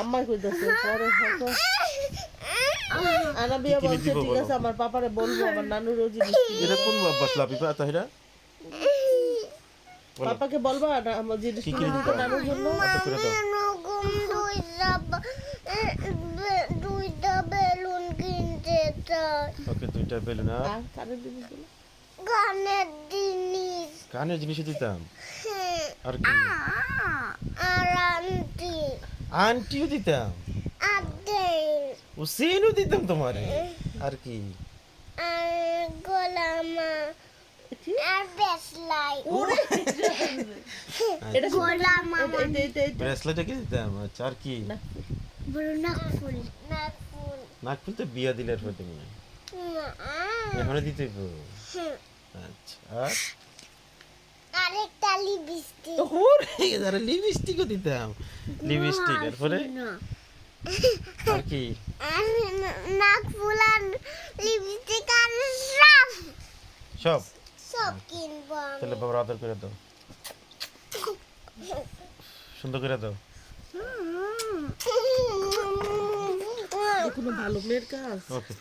আম্মাই কইতাছে পরে হয়তো আনাবিয়া কি কিনে বলছে ঠিক আছে আমার পাপারে বলব আমার জিনিস কিনে এটা কোন অভ্যাস লাপিপা তাহিরা পাপাকে বলবা না আমার জিনিস কি কিনে নানুর জন্য? আচ্ছা করে দাও। দুইটা বেলুন কিনতে চাই ওকে দুইটা বেলুন আর কানের জিনিসগুলো? গানের জিনিস। কানের জিনিস দিতাম। হ্যাঁ, আর কি? আন্টিও দিতাম। আদেল ও সেনও দিতাম তোমারে। আর কি? আর গোলামা ব্রেসলেটে কি দিতাম? আচ্ছা আর কি? না। নাকফুল তো বিয়া দিলে মনে হয়। এখনও দিতে। আচ্ছা আরেকটা লিপস্টিক ওরে আরে লিপস্টিকও দিতাম লিপস্টিক আর কি? আর নাকফুল আর লিপস্টিক আর সব সব? সব কিনবো তাহলে বাবার আদর করে দাও। সুন্দর করে দাও। কোনো ভালো মেয়ের কাজ? ওকে